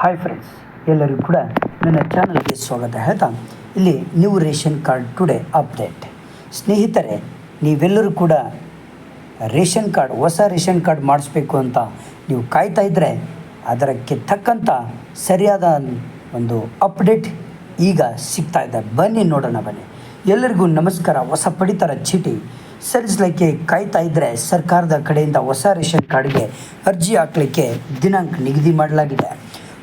Hi friends ಎಲ್ಲರಿಗೂ ಕೂಡ ನನ್ನ ಚಾನಲ್ಗೆ ಸ್ವಾಗತ. ಹೇಳ್ತಾ, ಇಲ್ಲಿ new ration card today update ಸ್ನೇಹಿತರೆ, ನೀವೆಲ್ಲರೂ ಕೂಡ ರೇಷನ್ ಕಾರ್ಡ್, ಹೊಸ ರೇಷನ್ ಕಾರ್ಡ್ ಮಾಡಿಸ್ಬೇಕು ಅಂತ ನೀವು ಕಾಯ್ತಾ ಇದ್ದರೆ ಅದಕ್ಕೆ ತಕ್ಕಂಥ ಸರಿಯಾದ ಒಂದು ಅಪ್ಡೇಟ್ ಈಗ ಸಿಗ್ತಾ ಇದೆ. ಬನ್ನಿ, ನೋಡೋಣ, ಬನ್ನಿ. ಎಲ್ಲರಿಗೂ ನಮಸ್ಕಾರ. ಹೊಸ ಪಡಿತರ ಚೀಟಿ. ಸಲ್ಲಿಸಲಿಕ್ಕೆ ಕಾಯ್ತಾ ಇದ್ದರೆ ಸರ್ಕಾರದ ಕಡೆಯಿಂದ ಹೊಸ ರೇಷನ್ ಕಾರ್ಡ್ಗೆ ಅರ್ಜಿ ಹಾಕಲಿಕ್ಕೆ ದಿನಾಂಕ ನಿಗದಿ ಮಾಡಲಾಗಿದೆ.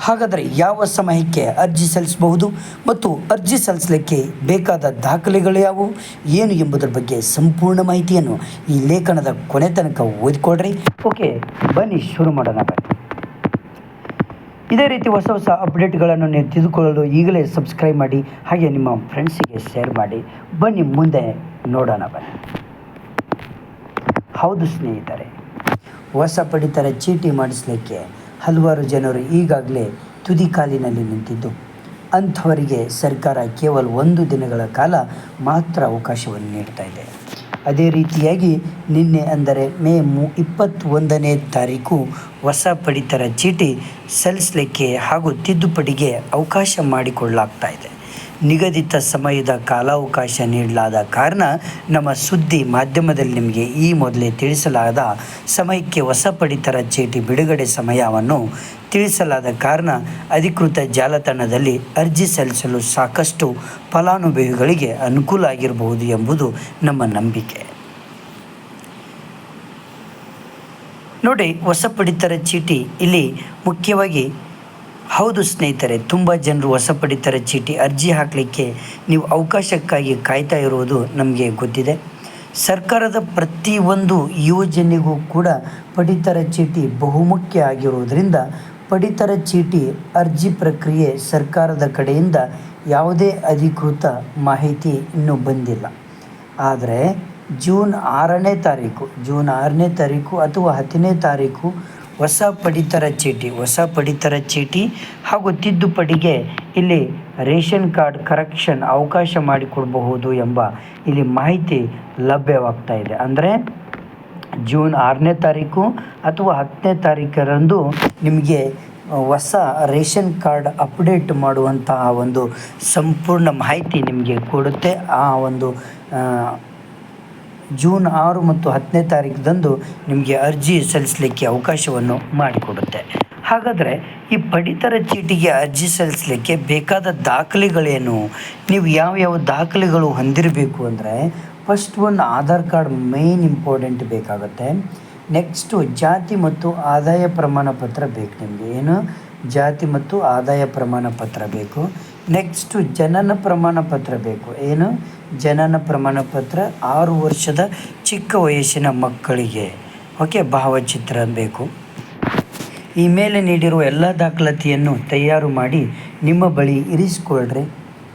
ಹಾಗಾದರೆ ಯಾವ ಸಮಯಕ್ಕೆ ಅರ್ಜಿ ಸಲ್ಲಿಸಬಹುದು ಮತ್ತು ಅರ್ಜಿ ಸಲ್ಲಿಸಲಿಕ್ಕೆ ಬೇಕಾದ ದಾಖಲೆಗಳು ಯಾವುವು? ಏನು ಎಂಬುದರ ಬಗ್ಗೆ ಸಂಪೂರ್ಣ ಮಾಹಿತಿಯನ್ನು ಈ ಲೇಖನದ ಕೊನೆ ತನಕ ಓದಿಕೊಡ್ರಿ ಓಕೆ, ಬನ್ನಿ ಶುರು ಮಾಡೋಣ ಬನ್ನಿ. ಇದೇ ರೀತಿ ಹೊಸ ಹೊಸ ಅಪ್ಡೇಟ್ಗಳನ್ನು ನೀವು ತಿಳಿದುಕೊಳ್ಳಲು ಈಗಲೇ ಸಬ್ಸ್ಕ್ರೈಬ್ ಮಾಡಿ, ಹಾಗೆ ನಿಮ್ಮ ಫ್ರೆಂಡ್ಸಿಗೆ ಶೇರ್ ಮಾಡಿ. ಬನ್ನಿ ಮುಂದೆ ನೋಡೋಣ ಬನ್ನಿ. ಹೌದು ಸ್ನೇಹಿತರೆ, ಹೊಸ ಪಡಿತರ ಚೀಟಿ ಮಾಡಿಸಲಿಕ್ಕೆ ಹಲವಾರು ಜನರು ಈಗಾಗಲೇ ತುದಿ ಕಾಲಿನಲ್ಲಿ ನಿಂತಿದ್ದು. ಅಂಥವರಿಗೆ ಸರ್ಕಾರ ಕೇವಲ ಒಂದು ದಿನಗಳ ಕಾಲ ಮಾತ್ರ ಅವಕಾಶವನ್ನು ನೀಡ್ತಾ ಇದೆ. ಅದೇ ರೀತಿಯಾಗಿ ನಿನ್ನೆ ಅಂದರೆ ಮೇ ಮೂ ಇಪ್ಪತ್ತೊಂದನೇ ತಾರೀಕು ಹೊಸ ಪಡಿತರ ಚೀಟಿ ಸಲ್ಲಿಸಲಿಕ್ಕೆ ಹಾಗೂ ತಿದ್ದುಪಡಿಗೆ ಅವಕಾಶ ಮಾಡಿಕೊಳ್ಳಲಾಗ್ತಾ ಇದೆ. ನಿಗದಿತ ಸಮಯದ ಕಾಲಾವಕಾಶ ನೀಡಲಾದ ಕಾರಣ ನಮ್ಮ ಸುದ್ದಿ ಮಾಧ್ಯಮದಲ್ಲಿ ನಿಮಗೆ ಈ ಮೊದಲೇ ತಿಳಿಸಲಾದ ಸಮಯಕ್ಕೆ ಹೊಸ ಪಡಿತರ ಚೀಟಿ ಬಿಡುಗಡೆ ಸಮಯವನ್ನು ತಿಳಿಸಲಾದ ಕಾರಣ ಅಧಿಕೃತ ಜಾಲತಾಣದಲ್ಲಿ ಅರ್ಜಿ ಸಲ್ಲಿಸಲು ಸಾಕಷ್ಟು ಫಲಾನುಭವಿಗಳಿಗೆ ಅನುಕೂಲ ಆಗಿರಬಹುದು ಎಂಬುದು ನಮ್ಮ ನಂಬಿಕೆ. ನೋಡಿ ಹೊಸ ಪಡಿತರ ಚೀಟಿ ಇಲ್ಲಿ ಮುಖ್ಯವಾಗಿ ಹೌದು ಸ್ನೇಹಿತರೆ, ತುಂಬ ಜನರು ಹೊಸ ಪಡಿತರ ಚೀಟಿ ಅರ್ಜಿ ಹಾಕಲಿಕ್ಕೆ ನೀವು ಅವಕಾಶಕ್ಕಾಗಿ ಕಾಯ್ತಾ ಇರುವುದು ನಮಗೆ ಗೊತ್ತಿದೆ. ಸರ್ಕಾರದ ಪ್ರತಿಯೊಂದು ಯೋಜನೆಗೂ ಕೂಡ ಪಡಿತರ ಚೀಟಿ ಬಹುಮುಖ್ಯ ಆಗಿರುವುದರಿಂದ ಪಡಿತರ ಚೀಟಿ ಅರ್ಜಿ ಪ್ರಕ್ರಿಯೆ ಸರ್ಕಾರದ ಕಡೆಯಿಂದ ಯಾವುದೇ ಅಧಿಕೃತ ಮಾಹಿತಿ ಇನ್ನೂ ಬಂದಿಲ್ಲ. ಆದರೆ ಜೂನ್ ಆರನೇ ತಾರೀಕು, ಜೂನ್ ಆರನೇ ತಾರೀಕು ಅಥವಾ ಹತ್ತನೇ ತಾರೀಕು ಹೊಸ ಪಡಿತರ ಚೀಟಿ, ಹೊಸ ಪಡಿತರ ಚೀಟಿ ಹಾಗೂ ತಿದ್ದುಪಡಿಗೆ ಇಲ್ಲಿ ರೇಷನ್ ಕಾರ್ಡ್ ಕರೆಕ್ಷನ್ ಅವಕಾಶ ಮಾಡಿಕೊಡಬಹುದು ಎಂಬ ಇಲ್ಲಿ ಮಾಹಿತಿ ಲಭ್ಯವಾಗ್ತಾ ಇದೆ. ಅಂದರೆ ಜೂನ್ ಆರನೇ ತಾರೀಕು ಅಥವಾ ಹತ್ತನೇ ತಾರೀಕರಂದು ನಿಮಗೆ ಹೊಸ ರೇಷನ್ ಕಾರ್ಡ್ ಅಪ್ಡೇಟ್ ಮಾಡುವಂತಹ ಒಂದು ಸಂಪೂರ್ಣ ಮಾಹಿತಿ ನಿಮಗೆ ಕೊಡುತ್ತೆ. ಆ ಒಂದು ಜೂನ್ ಆರು ಮತ್ತು ಹತ್ತನೇ ತಾರೀಕದಂದು ನಿಮಗೆ ಅರ್ಜಿ ಸಲ್ಲಿಸಲಿಕ್ಕೆ ಅವಕಾಶವನ್ನು ಮಾಡಿಕೊಡುತ್ತೆ. ಹಾಗಾದರೆ ಈ ಪಡಿತರ ಚೀಟಿಗೆ ಅರ್ಜಿ ಸಲ್ಲಿಸಲಿಕ್ಕೆ ಬೇಕಾದ ದಾಖಲೆಗಳೇನು? ನೀವು ಯಾವ್ಯಾವ ದಾಖಲೆಗಳು ಹೊಂದಿರಬೇಕು ಅಂದರೆ ಫಸ್ಟ್ ಒಂದು ಆಧಾರ್ ಕಾರ್ಡ್ ಮೇನ್ ಇಂಪಾರ್ಟೆಂಟ್ ಬೇಕಾಗುತ್ತೆ. ನೆಕ್ಸ್ಟು ಜಾತಿ ಮತ್ತು ಆದಾಯ ಪ್ರಮಾಣ ಪತ್ರ ಬೇಕು ನಿಮಗೆ. ಏನು? ಜಾತಿ ಮತ್ತು ಆದಾಯ ಪ್ರಮಾಣ ಪತ್ರ ಬೇಕು. ನೆಕ್ಸ್ಟು ಜನನ ಪ್ರಮಾಣ ಪತ್ರ ಬೇಕು. ಏನು? ಜನನ ಪ್ರಮಾಣ ಪತ್ರ ಆರು ವರ್ಷದ ಚಿಕ್ಕ ವಯಸ್ಸಿನ ಮಕ್ಕಳಿಗೆ. ಓಕೆ ಭಾವಚಿತ್ರ ಬೇಕು. ಈ ಮೇಲೆ ನೀಡಿರುವ ಎಲ್ಲ ದಾಖಲಾತಿಯನ್ನು ತಯಾರು ಮಾಡಿ ನಿಮ್ಮ ಬಳಿ ಇರಿಸಿಕೊಳ್ಳ್ರಿ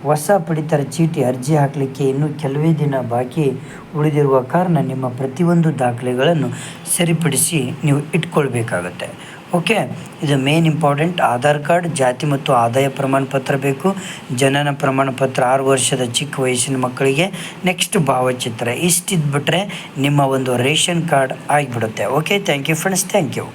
ಹೊಸ ಪಡಿತರ ಚೀಟಿ ಅರ್ಜಿ ಹಾಕಲಿಕ್ಕೆ ಇನ್ನೂ ಕೆಲವೇ ದಿನ ಬಾಕಿ ಉಳಿದಿರುವ ಕಾರಣ ನಿಮ್ಮ ಪ್ರತಿಯೊಂದು ದಾಖಲೆಗಳನ್ನು ಸರಿಪಡಿಸಿ ನೀವು ಇಟ್ಕೊಳ್ಬೇಕಾಗತ್ತೆ. ಓಕೆ ಇದು ಮೇನ್ ಇಂಪಾರ್ಟೆಂಟ್ ಆಧಾರ್ ಕಾರ್ಡ್ ಜಾತಿ ಮತ್ತು ಆದಾಯ ಪ್ರಮಾಣ ಪತ್ರ ಬೇಕು. ಜನನ ಪ್ರಮಾಣ ಪತ್ರ ಆರು ವರ್ಷದ ಚಿಕ್ಕ ವಯಸ್ಸಿನ ಮಕ್ಕಳಿಗೆ. ನೆಕ್ಸ್ಟ್ ಭಾವಚಿತ್ರ. ಇಷ್ಟಿದ್ಬಿಟ್ರೆ ನಿಮ್ಮ ಒಂದು ರೇಷನ್ ಕಾರ್ಡ್ ಆಗಿಬಿಡುತ್ತೆ. Okay thank you friends thank you